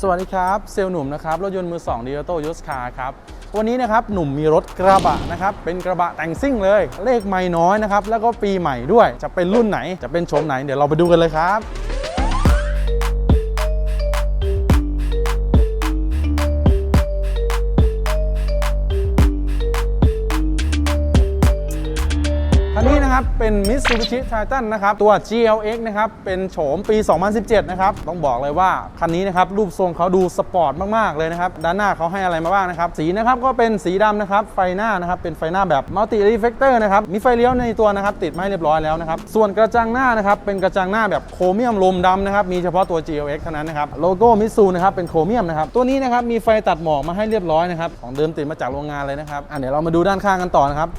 สวัสดีครับ เซลล์หนุ่มนะครับ รถยนต์มือ2ดีออโต้ยสคาครับ วันนี้นะครับ หนุ่มมีรถกระบะนะครับ เป็นกระบะแต่งซิ่งเลย เลขไม่น้อยนะครับ แล้วก็ปีใหม่ด้วย จะเป็นรุ่นไหน จะเป็นโฉมไหน เดี๋ยวเราไปดูกันเลยครับ นี้นะครับ เป็น Mitsubishi Titan นะครับ ตัว GLX นะครับ เป็นโฉมปี 2017 นะครับ ต้องบอกเลยว่า คันนี้นะครับ รูปทรงเขาดูสปอร์ตมาก ๆ เลยนะครับ ด้านหน้าเขาให้อะไรมาบ้างนะครับ สีนะครับ ก็เป็นสีดำนะครับ ไฟหน้านะครับ เป็นไฟหน้าแบบ Multi Reflector นะครับ มีไฟเลี้ยวในตัวนะครับ ติดมาให้เรียบร้อยแล้วนะครับ ส่วนกระจังหน้านะครับ เป็นกระจังหน้าแบบโครเมียมลมดำนะครับ มีเฉพาะตัว GLX เท่านั้นนะครับ โลโก้มิตซูนะครับ เป็นโครเมียมนะครับ ตัวนี้นะครับ มีไฟตัดหมอกมาให้เรียบร้อยนะครับ ของเดิมติดมาจากโรงงานเลยนะครับอะเดี๋ยวเรามาดูด้านข้างกันต่อนะครับ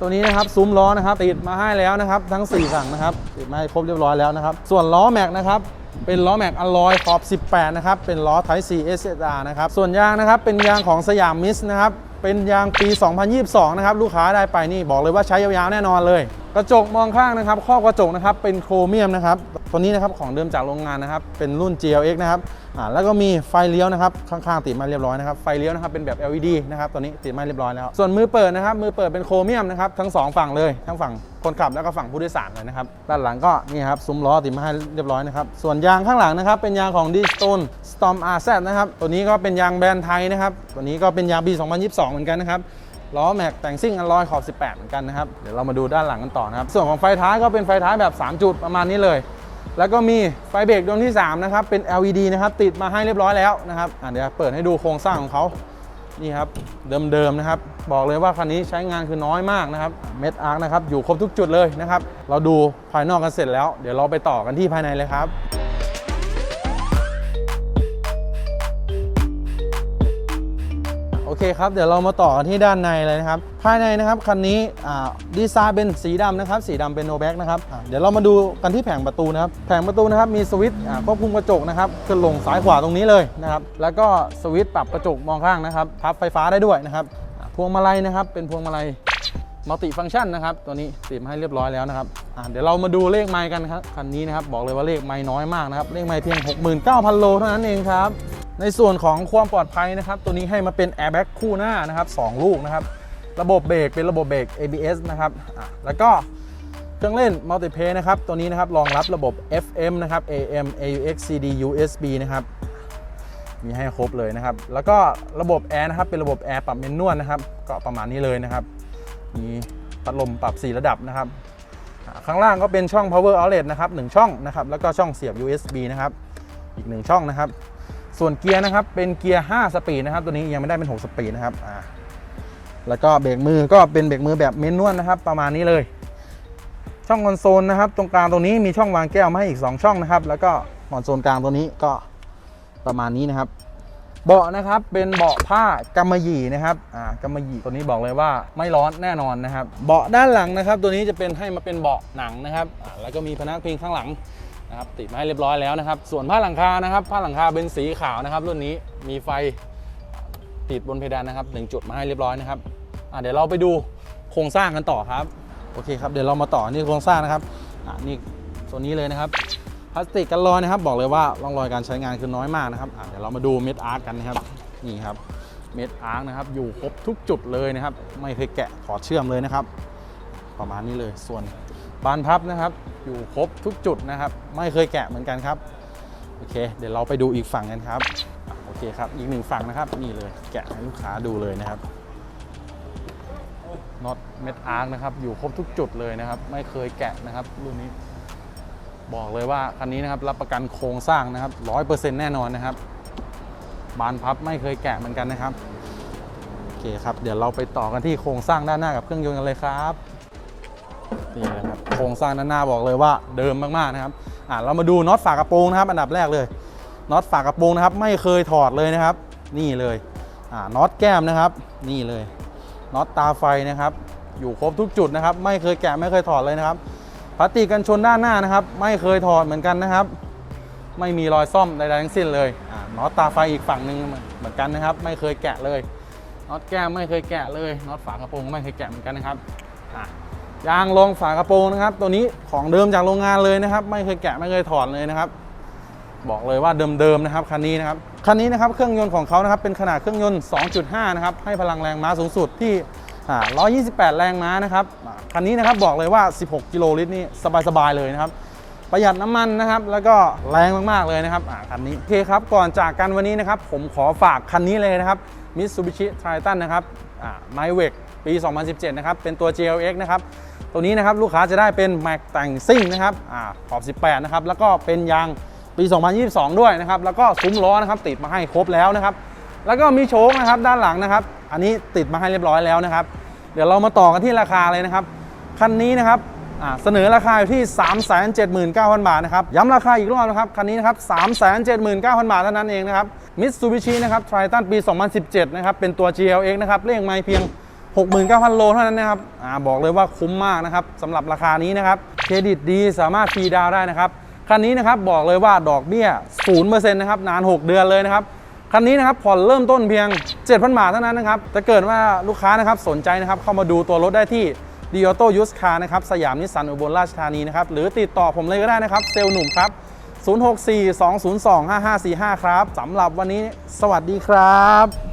ตัวนี้นะครับซุ้มล้อนะครับติดมาให้แล้วนะครับ ทั้ง 4 ฝั่งนะครับติดมาให้ครบเรียบร้อยแล้วนะครับ ส่วนล้อแม็กนะครับเป็นล้อแม็กอลลอยขอบ 18 นะครับ เป็นล้อ Type C SSR นะครับ ส่วนยางนะครับ เป็นยางของสยามมิสนะครับ เป็นยางปี 2022 นะครับ ลูกค้าได้ไปนี่บอกเลยว่าใช้ยาวๆแน่นอนเลยกระจกมองข้างนะครับครอบกระจกนะครับเป็นโครเมียมนะครับตัวนี้นะครับของเดิมจากโรงงานนะครับเป็นรุ่น GLX นะครับอ่าแล้วก็มีไฟเลี้ยวนะครับข้างๆติดมาเรียบร้อยนะครับไฟเลี้ยวนะครับเป็นแบบ LED นะครับตัวนี้ติดมาเรียบร้อยแล้ว ส่วนมือเปิดนะครับมือเปิดเป็นโครเมียมนะครับทั้งสองฝั่งเลยทั้งฝั่งคนขับแล้วก็ฝั่งผู้โดยสารเลยนะครับด้านหลังก็นี่ครับซุ้มล้อติดมาให้เรียบร้อยนะครับส่วนยางข้างหลังนะครับเป็นยางของ d s t o n e Storm RZ นะครับตัวนี้ก็เป็นยางแบรนด์ไทยนะครับตัวนี้ก็เป็นยางปี 2022 เหมือนกันนะครับ ล้อแม็กแต่งซิ่งอลลอยขอบ 18 เหมือนกันนะครับ เดี๋ยวเรามาดูด้านหลังกันต่อนะครับ ส่วนของไฟท้ายก็เป็นไฟท้ายแบบ 3 จุดประมาณนี้เลย แล้วก็มีไฟเบรกดวงที่ 3 นะครับ เป็น LED นะครับ ติดมาให้เรียบร้อยแล้วนะครับอะเดี๋ยวเปิดให้ดูโครงสร้างของเขานี่ครับ เดิมๆนะครับ บอกเลยว่าคันนี้ใช้งานคือน้อยมากนะครับ เม็ดอาร์คนะครับ อยู่ครบทุกจุดเลยนะครับ เราดูภายนอกกันเสร็จแล้ว เดี๋ยวเราไปต่อกันที่ภายในเลยครับ เคครับเดี๋ยวเรามาต่อกันที่ด้านในเลยนะครับ ภายในนะครับคันนี้ดีไซน์เป็นสีดำนะครับ สีดำเป็นโนแบ็กนะครับเดี๋ยวเรามาดูกันที่แผงประตูนะครับ แผงประตูนะครับมีสวิตช์อ่าควบคุมกระจกนะครับขึ้นลงซ้ายขวาตรงนี้เลยนะครับ แล้วก็สวิตช์ปรับกระจกมองข้างนะครับพับไฟฟ้าได้ด้วยนะครับ พวงมาลัยนะครับเป็นพวงมาลัยมัลติฟัง c t ชันนะครับ ตัวนี้ติดมาให้เรียบร้อยแล้วนะครับเดี๋ยวเรามาดูเลขไมล์กันครับคันนี้นะครับบอกเลยว่าเลขไมล์น้อยมากนะครับเลขไมล์เพียง 69,000 โลเท่านั้นเองครับ ในส่วนของความปลอดภัยนะครับ ตัวนี้ให้มาเป็นแอร์แบ็กคู่หน้านะครับสองลูกนะครับ ระบบเบรกเป็นระบบเบรก ABS นะครับแล้วก็เครื่องเล่นมัลติเพย์นะครับ ตัวนี้นะครับรองรับระบบ FM นะครับ AM AUX CD USB นะครับ มีให้ครบเลยนะครับ แล้วก็ระบบแอร์นะครับ เป็นระบบแอร์ปรับเมนนวลนะครับ ก็ประมาณนี้เลยนะครับ มีพัดลมปรับ 4 ระดับนะครับ ข้างล่างก็เป็นช่อง power outlet นะครับ 1 ช่องนะครับ แล้วก็ช่องเสียบ USB นะครับ อีก 1 ช่องนะครับ ส่วนเกียร์นะครับเป็นเกียร์ 5 สปีดนะครับ ตัวนี้ยังไม่ได้เป็น 6 สปีดนะครับอ่าแล้วก็เบรกมือก็เป็นเบรกมือแบบเมนนวลนะครับ ประมาณนี้เลย ช่องคอนโซลนะครับ ตรงกลางตรงนี้มีช่องวางแก้วมาให้อีก 2 ช่องนะครับ แล้วก็คอนโซลกลางตัวนี้ก็ประมาณนี้นะครับ เบาะนะครับเป็นเบาะผ้ากำมะหยี่นะครับอ่ากำมะหยี่ตัวนี้บอกเลยว่าไม่ร้อนแน่นอนนะครับ เบาะด้านหลังนะครับ ตัวนี้จะเป็นให้มาเป็นเบาะหนังนะครับอ่าแล้วก็มีพนักพิงข้างหลัง นะครับติดมาให้เรียบร้อยแล้วนะครับ ส่วนผ้าหลังคานะครับ ผ้าหลังคาเป็นสีขาวนะครับ รุ่นนี้มีไฟติดบนเพดานนะครับหนึ่งจุดมาให้เรียบร้อยนะครับเดี๋ยวเราไปดูโครงสร้างกันต่อครับโอเคครับเดี๋ยวเรามาต่อนี่โครงสร้างนะครับอะนี่ส่วนนี้เลยนะครับพลาสติกกันรอยนะครับ บอกเลยว่าร่องรอยการใช้งานคือน้อยมากนะครับเดี๋ยวเรามาดูเม็ดอาร์ตกันนะครับนี่ครับเม็ดอาร์ตนะครับ อยู่ครบทุกจุดเลยนะครับ ไม่เคยแกะถอดเชื่อมเลยนะครับ ประมาณนี้เลยส่วน บานพับนะครับ อยู่ครบทุกจุดนะครับ ไม่เคยแกะเหมือนกันครับ โอเค เดี๋ยวเราไปดูอีกฝั่งกันครับ โอเคครับ อีกหนึ่งฝั่งนะครับ นี่เลย แกะให้ลูกค้าดูเลยนะครับน็อตเม็ดอาร์คนะครับ อยู่ครบทุกจุดเลยนะครับ ไม่เคยแกะนะครับ รุ่นนี้ บอกเลยว่าคันนี้นะครับ รับประกันโครงสร้างนะครับร้อยเปอร์เซ็นต์แน่นอนนะครับ บานพับไม่เคยแกะเหมือนกันนะครับ โอเคครับ เดี๋ยวเราไปต่อกันที่โครงสร้างด้านหน้ากับเครื่องยนต์กันเลยครับ นี่นะครับโครงสร้างด้านหน้าบอกเลยว่าเดิมมากๆนะครับอ่าเรามาดูน็อตฝากระโปรงนะครับ อันดับแรกเลยน็อตฝากระโปรงนะครับ ไม่เคยถอดเลยนะครับ นี่เลยอ่าน็อตแก้มนะครับ นี่เลยน็อตตาไฟนะครับ อยู่ครบทุกจุดนะครับ ไม่เคยแกะไม่เคยถอดเลยนะครับพลาสติกกันชนด้านหน้านะครับ ไม่เคยถอดเหมือนกันนะครับ ไม่มีรอยซ่อมใดๆทั้งสิ้นเลยน็อตตาไฟอีกฝั่งหนึ่งเหมือนกันนะครับ ไม่เคยแกะเลยน็อตแก้มไม่เคยแกะเลยน็อตฝากระโปรงไม่เคยแกะเหมือนกันนะครับ ยางรองฝากระโปรงนะครับ ตัวนี้ของเดิมจากโรงงานเลยนะครับ ไม่เคยแกะไม่เคยถอดเลยนะครับ บอกเลยว่าเดิมๆนะครับคันนี้นะครับคันนี้นะครับเครื่องยนต์ของเขานะครับเป็นขนาดเครื่องยนต์ 2.5 นะครับให้พลังแรงม้าสูงสุดที่อ่า128 แรงม้านะครับคันนี้นะครับบอกเลยว่า 16 กิโลลิตรนี่สบายๆเลยนะครับประหยัดน้ำมันนะครับ แล้วก็แรงมาก ๆ เลยนะครับคันนี้โอเคครับ ก่อนจากกันวันนี้นะครับ ผมขอฝากคันนี้เลยนะครับ Mitsubishi Triton นะครับไมเวกปี 2017 นะครับ เป็นตัว GLX นะครับ ตัวนี้นะครับลูกค้าจะได้เป็นแม็กแต่งซิ่งนะครับอาขอบ 18 นะครับ แล้วก็เป็นยางปี 2022 ด้วยนะครับ แล้วก็ซุ้มล้อนะครับติดมาให้ครบแล้วนะครับ แล้วก็มีโชคนะครับด้านหลังนะครับ อันนี้ติดมาให้เรียบร้อยแล้วนะครับ เดี๋ยวเรามาต่อกันที่ราคาเลยนะครับ คันนี้นะครับเสนอราคาอยู่ที่ 379,000 บาทนะครับ ย้ำราคาอีกรอบนะครับ คันนี้นะครับ 379,000 บาทเท่านั้นเองนะครับ Mitsubishi นะครับ Triton ปี 2017 นะครับ เป็นตัว GLX นะครับ เลขไมล์เพียง 69,000 โลเท่านั้นนะครับอาบอกเลยว่าคุ้มมากนะครับสำหรับราคานี้นะครับเครดิตดีสามารถฟรีดาวได้นะครับคันนี้นะครับบอกเลยว่าดอกเบี้ย0%นะครับนาน 6 เดือนเลยนะครับคันนี้นะครับผ่อนเริ่มต้นเพียง 7,000 บาทเท่านั้นนะครับถ้าเกิดว่าลูกค้านะครับสนใจนะครับเข้ามาดูตัวรถได้ที่ดีออโต้ยูสคาร์นะครับสยามนิสสันอุบลราชธานีนะครับหรือติดต่อผมเลยก็ได้นะครับเซลล์หนุ่มครับ064 202 5545 ครับสำหรับวันนี้สวัสดีครับ